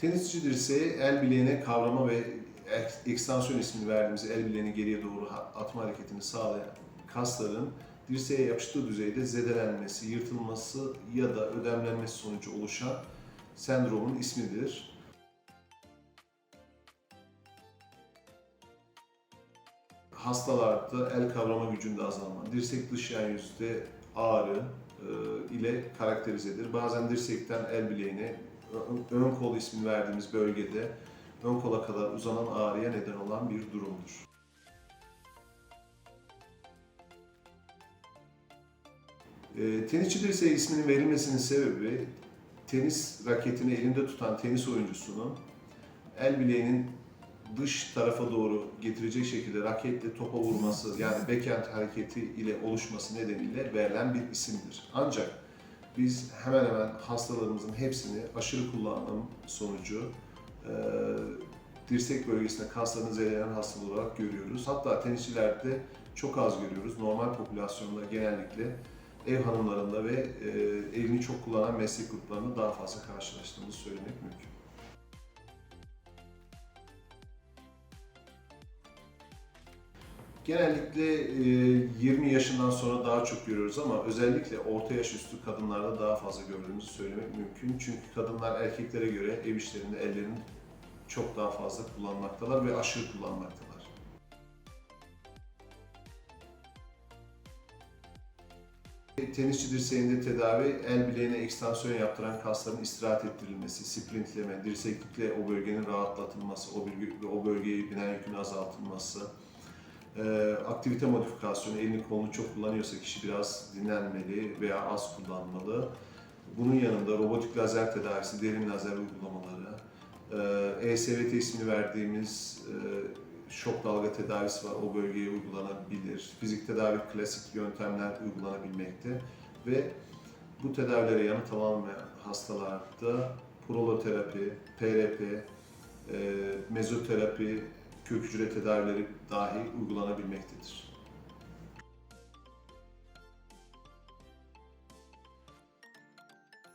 Tenisçi dirseği el bileğine kavrama ve ek- ekstansiyon ismini verdiğimiz el bileğini geriye doğru atma hareketini sağlayan kasların dirseğe yapıştığı düzeyde zedelenmesi, yırtılması ya da ödemlenmesi sonucu oluşan sendromun ismidir. Hastalarda el kavrama gücünde azalma, dirsek dış yan yüzde ağrı e, ile karakterizedir. Bazen dirsekten el bileğine ön kol ismini verdiğimiz bölgede ön kola kadar uzanan ağrıya neden olan bir durumdur. E, tenisçi dirseği isminin verilmesinin sebebi tenis raketini elinde tutan tenis oyuncusunun el bileğinin dış tarafa doğru getirecek şekilde raketle topa vurması yani backhand hareketi ile oluşması nedeniyle verilen bir isimdir. Ancak biz hemen hemen hastalarımızın hepsini aşırı kullanım sonucu e, dirsek bölgesinde kaslarını zedeleyen hastalar olarak görüyoruz. Hatta tenisçilerde çok az görüyoruz. Normal popülasyonda genellikle ev hanımlarında ve e, elini çok kullanan meslek gruplarında daha fazla karşılaştığımızı söylemek mümkün. Genellikle e, 20 yaşından sonra daha çok görüyoruz ama özellikle orta yaş üstü kadınlarda daha fazla gördüğümüzü söylemek mümkün. Çünkü kadınlar erkeklere göre ev işlerinde ellerini çok daha fazla kullanmaktalar ve aşırı kullanmaktalar. Tenisçi dirseğinde tedavi, el bileğine ekstansiyon yaptıran kasların istirahat ettirilmesi, sprintleme, dirseklikle o bölgenin rahatlatılması, o, bölge, o bölgeye binen yükün azaltılması, ee, aktivite modifikasyonu, elini kolunu çok kullanıyorsa kişi biraz dinlenmeli veya az kullanmalı. Bunun yanında robotik lazer tedavisi, derin lazer uygulamaları, e, ESVT ismini verdiğimiz e, şok dalga tedavisi var, o bölgeye uygulanabilir. Fizik tedavi klasik yöntemler uygulanabilmekte ve bu tedavilere yanıt alamayan hastalarda proloterapi, PRP, e, mezoterapi, kök hücre tedavileri dahi uygulanabilmektedir.